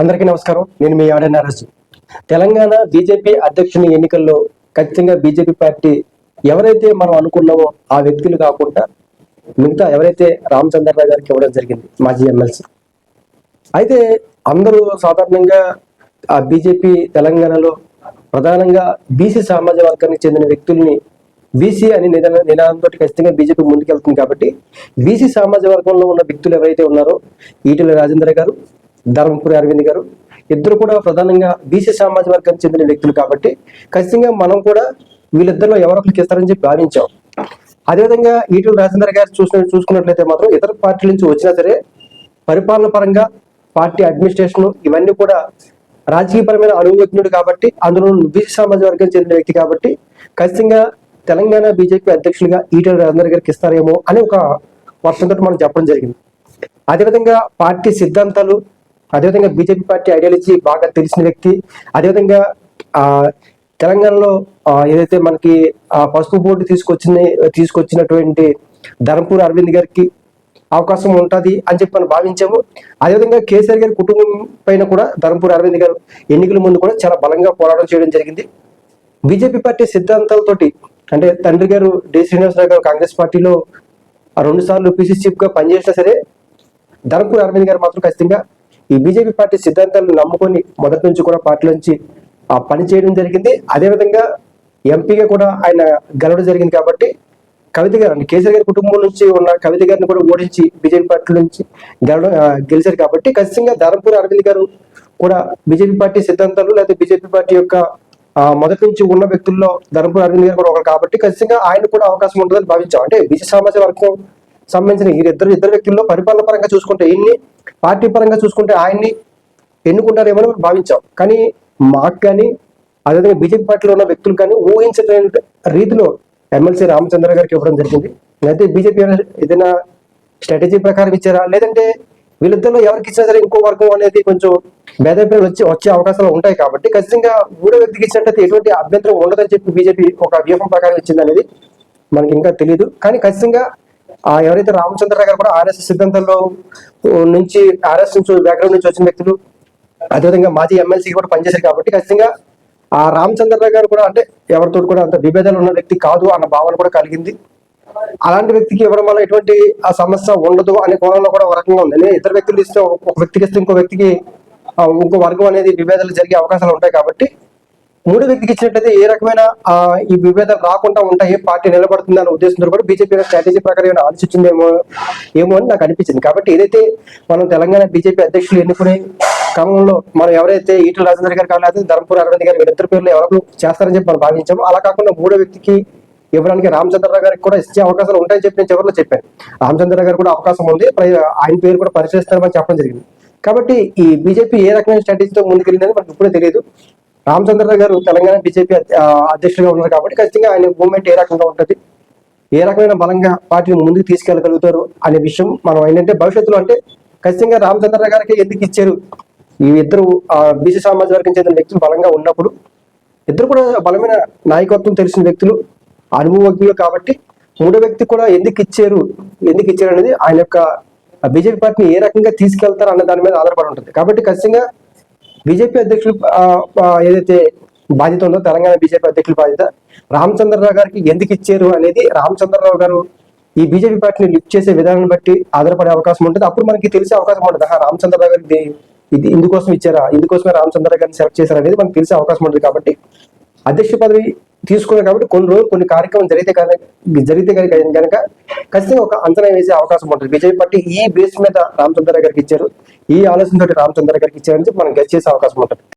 అందరికీ నమస్కారం. నేను మీ ఆడ నరసు తెలంగాణ బీజేపీ అధ్యక్షుని ఎన్నికల్లో ఖచ్చితంగా బీజేపీ పార్టీ ఎవరైతే మనం అనుకున్నామో ఆ వ్యక్తులు కాకుండా మిగతా ఎవరైతే రామచంద్రరావు గారికి ఇవ్వడం జరిగింది మాజీ ఎమ్మెల్సీ. అయితే అందరూ సాధారణంగా ఆ బీజేపీ తెలంగాణలో ప్రధానంగా బీసీ సమాజ వర్గానికి చెందిన వ్యక్తుల్ని బీసీ అని నిదాన నినాదంతో ఖచ్చితంగా బీజేపీ ముందుకెళ్తుంది కాబట్టి బీసీ సమాజ వర్గంలో ఉన్న వ్యక్తులు ఎవరైతే ఉన్నారో ఈటల రాజేంద్ర గారు ధర్మపురి అరవింద్ గారు. ఇద్దరు కూడా ప్రధానంగా బీసీ సమాజ వర్గానికి చెందిన వ్యక్తులు కాబట్టి ఖచ్చితంగా మనం కూడా వీళ్ళిద్దరిలో ఎవరొకరికి ఇస్తారని చెప్పి భావించాం. అదేవిధంగా ఈటెల రాజేంద్ర గారు చూసిన చూసుకున్నట్లయితే మాత్రం ఇతర పార్టీల నుంచి వచ్చినా సరే పరిపాలన పరంగా పార్టీ అడ్మినిస్ట్రేషన్ ఇవన్నీ కూడా రాజకీయపరమైన అనుభవజ్ఞుడు కాబట్టి అందులో బీసీ సమాజ వర్గం చెందిన వ్యక్తి కాబట్టి ఖచ్చితంగా తెలంగాణ బీజేపీ అధ్యక్షులుగా ఈటెల రాజేందర్ గారికి ఇస్తారేమో అని ఒక వర్షంతో మనం చెప్పడం జరిగింది. అదేవిధంగా పార్టీ సిద్ధాంతాలు అదేవిధంగా బీజేపీ పార్టీ ఐడియాలజీ బాగా తెలిసిన వ్యక్తి. అదేవిధంగా ఆ తెలంగాణలో ఏదైతే మనకి ఆ పసుపు బోర్డు తీసుకొచ్చిన తీసుకొచ్చినటువంటి ధర్మపూర్ అరవింద్ గారికి అవకాశం ఉంటుంది అని చెప్పి మనం భావించాము. అదేవిధంగా కేసీఆర్ గారి కుటుంబం పైన కూడా ధర్మపూర్ అరవింద్ గారు ఎన్నికల ముందు కూడా చాలా బలంగా పోరాటం చేయడం జరిగింది. బీజేపీ పార్టీ సిద్ధాంతాలతోటి అంటే తండ్రి గారు డి. శ్రీనివాసరావు గారు కాంగ్రెస్ పార్టీలో రెండు సార్లు పిసిసి చీఫ్గా పనిచేసినా సరే ధర్మపూర్ అరవింద్ గారు మాత్రం ఖచ్చితంగా ఈ బీజేపీ పార్టీ సిద్ధాంతాలను నమ్ముకొని మొదటి నుంచి కూడా పార్టీ నుంచి ఆ పని చేయడం జరిగింది. అదేవిధంగా ఎంపీగా కూడా ఆయన గెలవడం జరిగింది కాబట్టి కవిత గారు అంటే కేసీఆర్ గారి కుటుంబం నుంచి ఉన్న కవిత గారిని కూడా ఓడించి బీజేపీ పార్టీ నుంచి గెలవడం గెలిచారు కాబట్టి ఖచ్చితంగా ధర్మపూర్ అరవింద్ గారు కూడా బీజేపీ పార్టీ సిద్ధాంతాలు లేదా బీజేపీ పార్టీ యొక్క మొదటి నుంచి ఉన్న వ్యక్తుల్లో ధర్మపూర్ అరవింద్ గారు కూడా ఒకరు కాబట్టి ఖచ్చితంగా ఆయన కూడా అవకాశం ఉంటుందని భావించాం. అంటే బీసీ సమాజ వర్గం సంబంధించిన ఈ ఇద్దరు ఇద్దరు వ్యక్తుల్లో పరిపాలన పరంగా చూసుకుంటే ఈయన్ని పార్టీ పరంగా చూసుకుంటే ఆయన్ని ఎన్నుకుంటారేమో అని భావించాం. కానీ మాకు కానీ అదేవిధంగా బీజేపీ పార్టీలో ఉన్న వ్యక్తులు కానీ ఊహించలేని రీతిలో ఎమ్మెల్సీ రామచంద్ర గారికి ఇవ్వడం జరిగింది. అయితే బీజేపీ ఏదైనా స్ట్రాటజీ ప్రకారం ఇచ్చారా? లేదంటే వీళ్ళిద్దరిలో ఎవరికి ఇచ్చినా సరే ఇంకో వర్గం అనేది కొంచెం భేదాభిప్రాయాలు వచ్చి వచ్చే అవకాశాలు ఉంటాయి కాబట్టి ఖచ్చితంగా మూడో వ్యక్తికి ఇచ్చినట్టయితే ఎటువంటి అభ్యంతరం ఉండదని చెప్పి బీజేపీ ఒక వ్యూహం ప్రకారం ఇచ్చింది అనేది మనకి ఇంకా తెలియదు కానీ ఖచ్చితంగా ఎవరైతే రామచంద్ర గారు కూడా ఆర్ఎస్ఎస్ సిద్ధాంతంలో నుంచి ఆర్ఎస్ నుంచి బ్యాక్గ్రౌండ్ నుంచి వచ్చిన వ్యక్తులు అదేవిధంగా మాజీ ఎమ్మెల్సీ కూడా పనిచేశారు కాబట్టి ఖచ్చితంగా ఆ రామచంద్రరావు గారు కూడా అంటే ఎవరితో కూడా అంత విభేదాలు ఉన్న వ్యక్తి కాదు అన్న భావన కూడా కలిగింది. అలాంటి వ్యక్తికి ఇవ్వడం వల్ల ఎటువంటి ఆ సమస్య ఉండదు అనే కోణంలో కూడా ఒక రకంగా ఉంది. ఇతర ఇద్దరు వ్యక్తులు ఇస్తే ఒక వ్యక్తికి ఇస్తే ఇంకో వ్యక్తికి ఇంకో వర్గం అనేది విభేదాలు జరిగే అవకాశాలు ఉంటాయి కాబట్టి మూడు వ్యక్తికి ఇచ్చినట్టయితే ఏ రకమైన ఈ విభేదాలు రాకుండా ఉంటాయి పార్టీ నిలబడుతుంది అనే ఉద్దేశంతో కూడా బీజేపీ స్ట్రాటజీ ప్రకారం ఏమైనా ఆలోచించిందేమో ఏమో అని నాకు అనిపించింది. కాబట్టి ఏదైతే మనం తెలంగాణ బీజేపీ అధ్యక్షులు ఎన్నుకునే క్రమంలో మనం ఎవరైతే ఈటల రాజేంద్ర గారు కాలేదు ధర్మపుర అరవింద్ గారు వీళ్ళిద్దరు పేర్లు ఎవరు చేస్తారని చెప్పి మనం భావించాము. అలా కాకుండా మూడో వ్యక్తికి ఇవ్వడానికి రామచంద్రరావు గారికి కూడా ఇచ్చే అవకాశాలు ఉంటాయని చెప్పి నేను చివరిలో చెప్పాను. రామచంద్రరావు గారు కూడా అవకాశం ఉంది. ఆయన పేరు కూడా పరిశీలిస్తారని చెప్పడం జరిగింది. కాబట్టి ఈ బీజేపీ ఏ రకమైన స్ట్రాటజీతో ముందుకెళ్ళిందని మనకు ఇప్పుడే తెలియదు. రామచంద్రరావు గారు తెలంగాణ బీజేపీ అధ్యక్షుడిగా ఉన్నారు కాబట్టి ఖచ్చితంగా ఆయన మూవ్మెంట్ ఏ రకంగా ఉంటుంది ఏ రకమైన బలంగా పార్టీని ముందుకు తీసుకెళ్ళగలుగుతారు అనే విషయం మనం ఏంటంటే భవిష్యత్తులో అంటే ఖచ్చితంగా రామచంద్రరావు గారికి ఎందుకు ఇచ్చారు? ఈ ఇద్దరు బీసీ సమాజ వర్గం చెందిన వ్యక్తులు బలంగా ఉన్నప్పుడు ఇద్దరు కూడా బలమైన నాయకత్వం తెలిసిన వ్యక్తులు అనుభవజ్ఞులు కాబట్టి మూడో వ్యక్తి కూడా ఎందుకు ఇచ్చారు ఎందుకు ఇచ్చారు అనేది ఆయన యొక్క బీజేపీ పార్టీని ఏ రకంగా తీసుకెళ్తారు అన్న దాని మీద ఆధారపడి ఉంటుంది. కాబట్టి ఖచ్చితంగా బీజేపీ అధ్యక్షులు ఏదైతే బాధ్యత ఉందో తెలంగాణ బీజేపీ అధ్యక్షుల బాధ్యత రామచంద్రరావు గారికి ఎందుకు ఇచ్చారు అనేది రామచంద్రరావు గారు ఈ బీజేపీ పార్టీని లిఫ్ట్ చేసే విధానం బట్టి ఆధారపడే అవకాశం ఉంటుంది. అప్పుడు మనకి తెలిసే అవకాశం ఉంటుంది. ఆహా, రామచంద్రరావు గారికి ఇది ఇందుకోసం ఇచ్చారా? ఇందుకోసమే రామచంద్రరావు గారిని సెలెక్ట్ చేశారు అనేది మనకు తెలిసే అవకాశం ఉంటుంది కాబట్టి అధ్యక్ష పదవి తీసుకున్నారు కాబట్టి కొన్ని రోజులు కొన్ని కార్యక్రమం జరిగితే కనుక జరిగితే కనుక కనుక ఖచ్చితంగా ఒక అంచనా వేసే అవకాశం ఉంటుంది. బీజేపీ పార్టీ ఈ బేస్ మీద రామచంద్ర గారికి ఇచ్చారు. ఈ ఆలోచనతో రామచంద్ర గారికి ఇచ్చారని మనం గెస్ట్ చేసే అవకాశం ఉంటుంది.